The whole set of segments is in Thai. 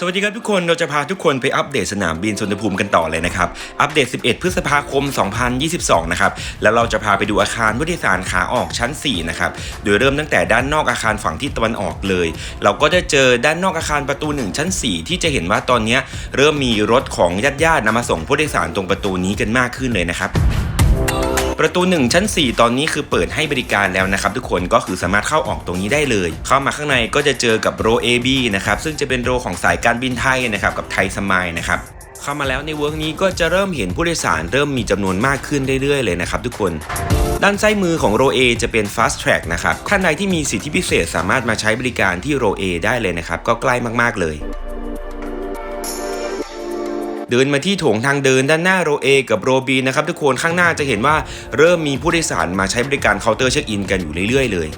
สวัสดีครับทุกคนเราจะพาทุกคนไปอัปเดตสนามบินสุวรรณภูมิกันต่อเลยนะครับ อัปเดต 11 พฤษภาคม 2022 นะครับ แล้วเราจะพาไปดูอาคารผู้โดยสารขาออกชั้น 4 นะครับ โดยเริ่มตั้งแต่ด้านนอกอาคารฝั่งที่ตะวันออกเลย เราก็จะเจอด้านนอกอาคารประตู 1 ชั้น 4 ที่จะเห็นว่าตอนนี้เริ่มมีรถของญาติๆนำมาส่งผู้โดยสารตรงประตูนี้กันมากขึ้นเลยนะครับ ประตู 1 ชั้น 4 ตอนนี้คือเปิดให้บริการแล้วนะครับทุกคนก็คือสามารถเข้าออกตรงนี้ได้เลย เข้ามาข้างในก็จะเจอกับโร AB นะครับซึ่งจะเป็นโรของสายการบินไทยนะครับกับไทยสมายนะครับเข้ามาแล้วในเวิร์กนี้ก็จะเริ่มเห็นผู้โดยสารเริ่มมีจำนวนมากขึ้นเรื่อยๆเลยนะครับทุกคนด้านซ้ายมือของโร A จะเป็น Fast Track นะครับท่านใดที่มีสิทธิพิเศษสามารถมาใช้บริการที่โร A ได้เลยนะครับ ก็ใกล้มากๆเลย เดินมาที่โถงทางเดินด้านหน้าโรเอกับโรบีนะครับทุกคนข้างหน้าจะเห็นว่าเริ่มมีผู้โดยสารมาใช้บริการเคาน์เตอร์เช็คอินกันอยู่เรื่อยๆเลย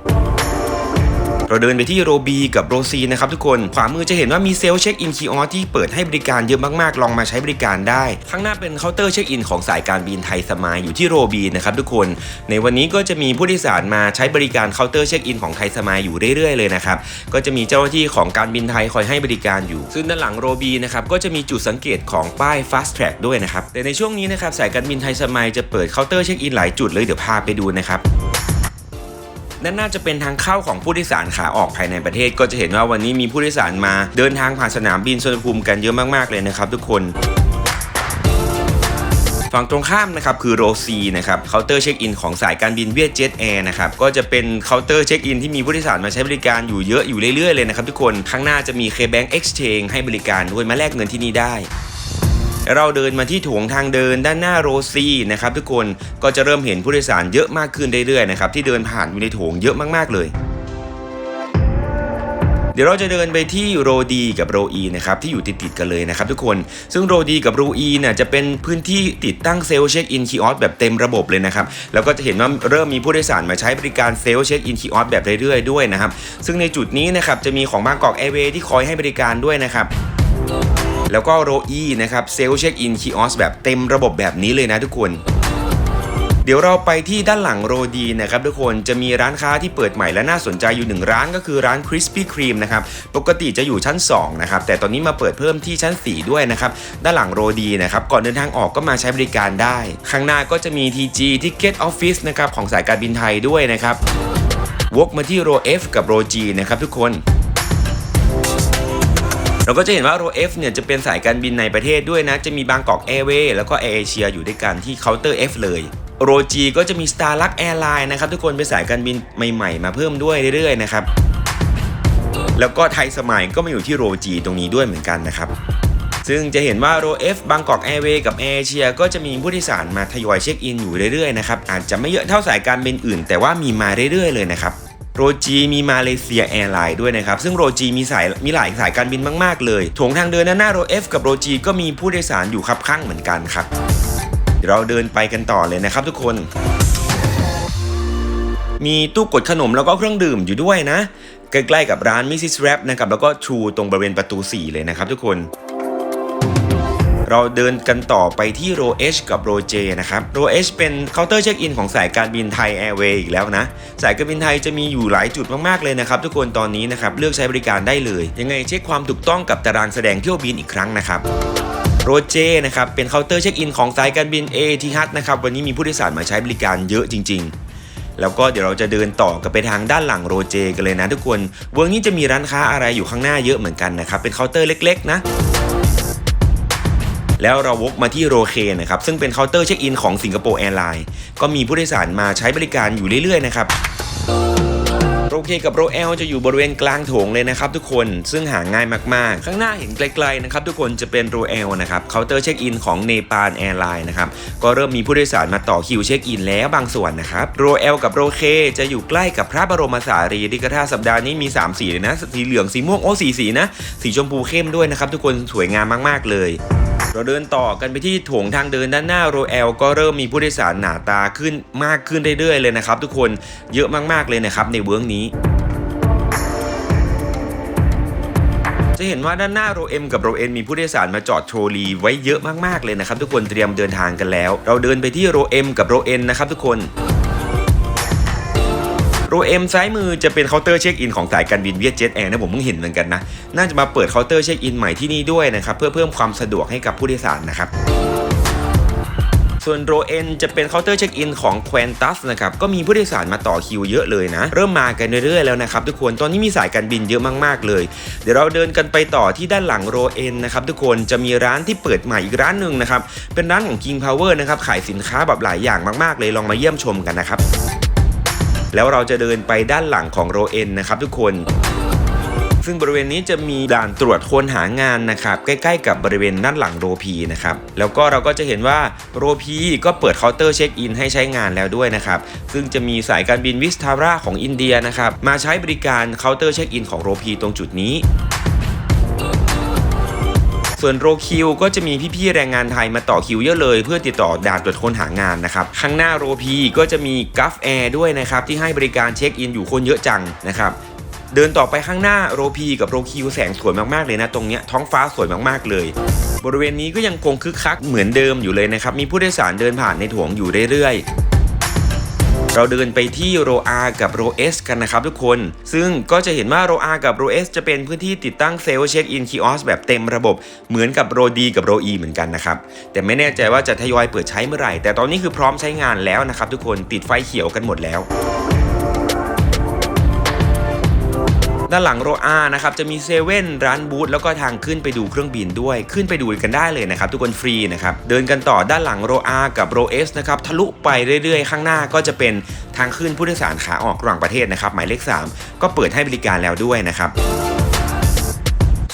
เราเดินไปที่โรบีกับโรซีนะครับทุกคนขวามือจะเห็นว่ามีเซลล์เช็คอินคีออสที่เปิดให้บริการเยอะมากๆ ลองมาใช้บริการได้ ข้างหน้าเป็นเคาน์เตอร์เช็คอินของสายการบินไทยสมายอยู่ที่โรบีนะครับทุกคน ในวันนี้ก็จะมีผู้โดยสารมาใช้บริการเคาน์เตอร์เช็คอินของไทยสมายอยู่เรื่อยๆเลยนะครับก็จะมีเจ้าหน้าที่ของการบินไทยคอยให้บริการอยู่ ซึ่งด้านหลังโรบีนะครับก็จะมีจุดสังเกตของป้าย Fast Track ด้วยนะครับแต่ในช่วงนี้นะครับสายการบินไทยสมายจะเปิดเคาน์เตอร์เช็คอินหลายจุดเลยเดี๋ยวพาไปดูนะครับ นั่นน่าจะเป็นทางเข้าของผู้โดยสารขาออกภายในประเทศ ก็จะเห็นว่าวันนี้มีผู้โดยสารมา เดินทางผ่านสนามบินสุวรรณภูมิกันเยอะมากๆเลยนะครับทุกคนฝั่งตรงข้ามนะครับคือโรซีนะครับเคาน์เตอร์เช็คอินของสายการบินเวียดเจ็ตแอร์นะครับก็จะเป็นเคาน์เตอร์เช็คอินที่มีผู้โดยสารมาใช้บริการอยู่เยอะอยู่เรื่อยๆเลยนะครับทุกคนข้างหน้าจะมี K-Bank Exchange ให้บริการด้วยมาแลกเงินที่นี่ได้ เราเดินมาที่โถงทางเดินด้านหน้าโรซีนะครับทุกคนก็จะเริ่มเห็นผู้โดยสารเยอะมากขึ้นเรื่อยๆนะครับที่เดินผ่านอยู่ในโถงเยอะมากๆเลยเดี๋ยวเราจะเดินไปที่โรดีกับโรอีนะครับที่อยู่ติดๆกันเลยนะครับทุกคนซึ่งโรดีกับโรอีเนี่ยจะเป็นพื้นที่ติดตั้งเซลล์เช็คอินคีออสแบบเต็มระบบเลยนะครับแล้วก็จะเห็นว่าเริ่มมีผู้โดยสารมาใช้บริการเซลล์เช็คอินคีออสแบบเรื่อยๆด้วยนะครับซึ่งในจุดนี้นะครับจะมีของบางกอกแอร์เวย์ที่คอยให้บริการด้วยนะครับ แล้วก็โรอีนะครับเซลเช็คอินคีออสแบบเต็มระบบแบบนี้เลยนะทุกคนเดี๋ยวเราไปที่ด้านหลังโรดีนะครับทุกคนจะมีร้านค้าที่เปิดใหม่และน่าสนใจอยู่หนึ่งร้านก็คือร้าน Krispy Kreme นะครับปกติจะอยู่ชั้น2นะครับแต่ตอนนี้มาเปิดเพิ่มที่ชั้น 4 ด้วยนะครับด้านหลังโรดีนะครับก่อนเดินทางออกก็มาใช้บริการได้ ข้างหน้าก็จะมี TG Ticket Office นะครับของสายการบินไทยด้วยนะครับวกมาที่โร F กับโร G นะครับทุกคน เราก็จะเห็นว่าโร F เนี่ยจะเป็นสายการบินในประเทศด้วยนะ จะมีบางกอกแอร์เวย์แล้วก็แอร์เอเชียอยู่ด้วยกันที่เคาน์เตอร์ F เลยโร G ก็จะมี Star l u x Airline นะครับ ทุกคนเป็นสายการบินใหม่ๆ มาเพิ่มด้วยเรื่อยๆนะครับ แล้วก็ไทยสมัยก็มาอยู่ที่โร G ตรงนี้ด้วยเหมือนกันนะครับ ซึ่งจะเห็นว่าโร F บางกอกแอร์เวย์กับแอร์เอเชียก็จะมีผู้โดยสารมาทยอยเช็คอินอยู่เรื่อยๆนะครับ อาจจะไม่เยอะเท่าสายการบินอื่น แต่ว่ามีมาเรื่อยๆเลยนะครับ โรจีมีมาเลเซียแอร์ไลน์ด้วยนะครับ ซึ่งโรจีมีสายมีหลายสายการบินมาก ๆ เลยโถงทางเดินด้าหน้าโรเอฟกับโรจีก็มีผู้โดยสารอยู่คับข้างเหมือนกันครับเดี๋ยวเราเดินไปกันต่อเลยนะครับทุกคนมีตู้กดขนมแล้วก็เครื่องดื่มอยู่ด้วยนะ ใกล้ๆกับร้านมิสซิสแรปนะครับแล้วก็ชูตรงบริเวณประตู 4 เลยนะครับทุกคน เราเดินกันต่อไปที่โรเอชกับโรเจนะครับโรเอชเป็นเคาน์เตอร์เช็คอินของสายการบินไทยแอร์เวย์อีกแล้วนะ สายการบินไทยจะมีอยู่หลายจุดมากๆเลยนะครับ ทุกคนตอนนี้นะครับเลือกใช้บริการได้เลย ยังไงเช็คความถูกต้องกับตารางแสดงเที่ยวบินอีกครั้งนะครับโรเจนะครับเป็นเคาน์เตอร์เช็คอินของสายการบินเอทีฮัทนะครับวันนี้มีผู้โดยสารมาใช้บริการเยอะจริง ๆแล้วก็เดี๋ยวเราจะเดินต่อกันไปทางด้านหลังโรเจกันเลยนะทุกคน เวิร์กนี้จะมีร้านค้าอะไรอยู่ข้างหน้าเยอะเหมือนกันนะครับ เป็นเคาน์เตอร์เล็ก ๆ นะ แล้วเราวกมาที่โรเคนนะครับ ซึ่งเป็นเคาน์เตอร์เช็คอินของสิงคโปร์แอร์ไลน์ก็มีผู้โดยสารมาใช้บริการอยู่เรื่อยๆนะครับโรเคกับโรเอลจะอยู่บริเวณกลางโถงเลยนะครับทุกคนซึ่งหาง่ายมากๆ ข้างหน้าเห็นไกลๆนะครับทุกคนจะเป็นโรเอลนะครับเคาน์เตอร์เช็คอินของเนปาลแอร์ไลน์นะครับก็เริ่มมีผู้โดยสารมาต่อคิวเช็คอินแล้วบางส่วนนะครับโรเอลกับโรเคจะอยู่ใกล้กับพระบรมสารีริกธาตุสัปดาห์นี้มี 3 สีเลยนะสีเหลืองสีม่วงโอ้สีสีนะสีชมพูเข้มด้วยนะครับทุกคนสวยงามมากๆเลย เราเดินต่อกันไปที่โถงทางเดินด้านหน้าโรเอลก็เริ่มมีผู้โดยสารหนาตาขึ้นมากขึ้นเรื่อยๆเลยนะครับทุกคนเยอะมากๆเลยนะครับในเวิร์กนี้จะเห็นว่าด้านหน้าโรเอ็มกับโรเอ็นมีผู้โดยสารมาจอดโทรลีไว้เยอะมากๆเลยนะครับทุกคนเตรียมเดินทางกันแล้ว เราเดินไปที่โรเอ็มกับโรเอ็นนะครับทุกคน โรเอ็มซ้ายมือจะเป็นเคาน์เตอร์เช็คอินของสายการบินเวียดเจ็ตแอร์นะผมเพิ่งเห็นเหมือนกันนะ น่าจะมาเปิดเคาน์เตอร์เช็คอินใหม่ที่นี่ด้วยนะครับเพื่อเพิ่มความสะดวกให้กับผู้โดยสารนะครับส่วนโรเอ็นจะเป็นเคาน์เตอร์เช็คอินของ q u a n t u s นะครับ ก็มีผู้โดยสารมาต่อคิวเยอะเลยนะ เริ่มมากันเรื่อยๆแล้วนะครับทุกคน ตอนนี้มีสายการบินเยอะมากๆเลย เดี๋ยวเราเดินกันไปต่อที่ด้านหลังโรเอ็นนะครับทุกคน จะมีร้านที่เปิดใหม่อีกร้านหนึ่งนะครับ เป็นร้านของ King Power นะครับ ขายสินค้าแบบหลายอย่างมากๆเลย ลองมาเยี่ยมชมกันนะครับ แล้วเราจะเดินไปด้านหลังของโรเอ็นนะครับทุกคนซึ่งบริเวณนี้จะมีด่านตรวจคนหางานนะครับ ใกล้ๆกับบริเวณด้านหลังโรพีนะครับ แล้วก็เราก็จะเห็นว่าโรพีก็เปิดเคาน์เตอร์เช็คอินให้ใช้งานแล้วด้วยนะครับ ซึ่งจะมีสายการบินวิสทาร่าของอินเดียนะครับ มาใช้บริการเคาน์เตอร์เช็คอินของโรพีตรงจุดนี้ ส่วนโรคิวก็จะมีพี่ๆแรงงานไทยมาต่อคิวเยอะเลย เพื่อติดต่อด่านตรวจคนหางานนะครับข้างหน้าโรพีก็จะมีกัฟแอร์ด้วยนะครับที่ให้บริการเช็คอินอยู่คนเยอะจังนะครับเดินต่อไปข้างหน้าโรพีกับโรคิวแสงสวยมากๆเลยนะ ตรงเนี้ยท้องฟ้าสวยมากๆเลย บริเวณนี้ก็ยังคงคึกคักเหมือนเดิมอยู่เลยนะครับมีผู้โดยสารเดินผ่านในโถงอยู่เรื่อยๆ เราเดินไปที่โรอากับโรเอสกันนะครับทุกคน ซึ่งก็จะเห็นว่าโรอากับโรเอสจะเป็นพื้นที่ติดตั้งเซลล์เช็คอินคีออสแบบเต็มระบบเหมือนกับโรดีกับโรอีเหมือนกันนะครับ แต่ไม่แน่ใจว่าจะทยอยเปิดใช้เมื่อไหร่ แต่ตอนนี้คือพร้อมใช้งานแล้วนะครับทุกคนติดไฟเขียวกันหมดแล้ว ด้านหลังโรอานะครับจะมีเซเว่นร้านบูธแล้วก็ทางขึ้นไปดูเครื่องบินด้วย ขึ้นไปดูกันได้เลยนะครับทุกคนฟรีนะครับเดินกันต่อด้านหลังโรอากับโรเอสนะครับทะลุไปเรื่อยๆ ข้างหน้าก็จะเป็นทางขึ้นผู้โดยสารขาออกระหว่างประเทศนะครับหมายเลข 3 ก็เปิดให้บริการแล้วด้วยนะครับ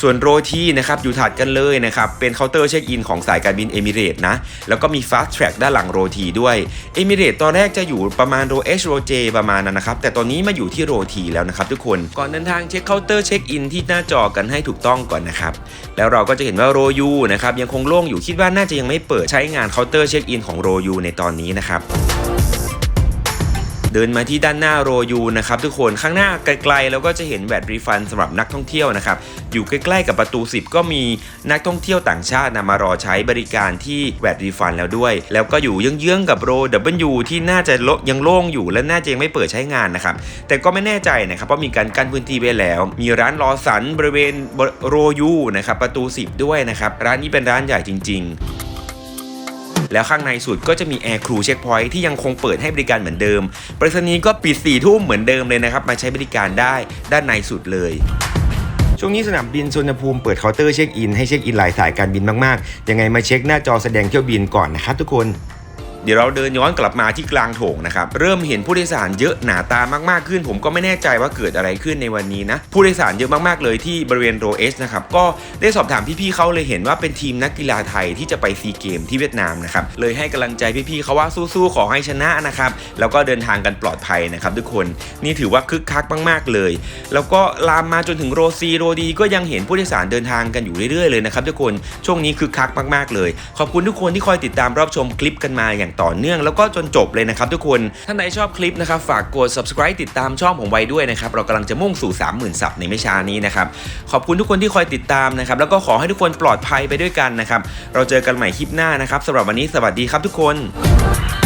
ส่วนโรทีนะครับอยู่ถัดกันเลยนะครับเป็นเคาน์เตอร์เช็คอินของสายการบินเอมิเรตนะแล้วก็มี Fast Track ด้านหลังโรทีด้วยเอมิเรตตอนแรกจะอยู่ประมาณโรเอชโรเจประมาณนั้นนะครับแต่ตอนนี้มาอยู่ที่โรทีแล้วนะครับทุกคนก่อนเดินทางเช็คเคาน์เตอร์เช็คอินที่หน้าจอกันให้ถูกต้องก่อนนะครับแล้วเราก็จะเห็นว่าโรยูนะครับยังคงโล่งอยู่คิดว่าน่าจะยังไม่เปิดใช้งานเคาน์เตอร์เช็คอินของโรยูในตอนนี้นะครับ เดินมาที่ด้านหน้าโรยูนะครับทุกคนข้างหน้าไกลๆเราก็จะเห็นแวดรีฟันสำหรับนักท่องเที่ยวนะครับอยู่ใกล้ๆกับประตู 10 ก็มีนักท่องเที่ยวต่างชาตินะมารอใช้บริการที่แวดรีฟันแล้วด้วย แล้วก็อยู่เยื้องๆกับโรดับเบิลยูที่น่าจะยังโล่งอยู่และน่าจะยังไม่เปิดใช้งานนะครับแต่ก็ไม่แน่ใจนะครับเพราะมีการกั้นพื้นที่ไว้แล้ว มีร้านรอสันบริเวณโรยูนะครับประตู 10 ด้วยนะครับร้านนี้เป็นร้านใหญ่จริง ๆ แล้วข้างในสุดก็จะมีแอร์ครูเช็คพอยท์ที่ยังคงเปิดให้บริการเหมือนเดิมไปรษณีย์ก็ปิด4ี่ทุ่มเหมือนเดิมเลยนะครับ มาใช้บริการได้ด้านในสุดเลยช่วงนี้สนามบินสุวรรณภูมิเปิดเคาน์เตอร์เช็คอินให้เช็คอินหลายสายการบินมาก ๆ ยังไงมาเช็คหน้าจอแสดงเที่ยวบินก่อนนะครับทุกคน เดี๋ยวเราเดินย้อนกลับมาที่กลางโถงนะครับ เริ่มเห็นผู้โดยสารเยอะหนาตามากๆขึ้น ผมก็ไม่แน่ใจว่าเกิดอะไรขึ้นในวันนี้นะ ผู้โดยสารเยอะมากๆเลยที่บริเวณโรเอสนะครับ ก็ได้สอบถามพี่ๆเขาเลยเห็นว่าเป็นทีมนักกีฬาไทยที่จะไปซีเกมที่เวียดนามนะครับ เลยให้กำลังใจพี่ๆเขาว่าสู้ๆขอให้ชนะนะครับ แล้วก็เดินทางกันปลอดภัยนะครับทุกคน นี่ถือว่าคึกคักมากๆเลย แล้วก็ลามมาจนถึงโรซีโรดีก็ยังเห็นผู้โดยสารเดินทางกันอยู่เรื่อยๆเลยนะครับทุกคน ช่วงนี้คึกคักมากๆเลย ขอบคุณทุกคนที่คอยติดตามรับชมคลิปกันมาอย่างต่อเนื่องแล้วก็จนจบเลยนะครับทุกคน ท่านใดชอบคลิปนะครับฝากกด subscribe ติดตามช่องผมไว้ด้วยนะครับเรากำลังจะมุ่งสู่ 30,000ซับในไม่ช้านี้นะครับขอบคุณทุกคนที่คอยติดตามนะครับแล้วก็ขอให้ทุกคนปลอดภัยไปด้วยกันนะครับเราเจอกันใหม่คลิปหน้านะครับสำหรับวันนี้สวัสดีครับทุกคน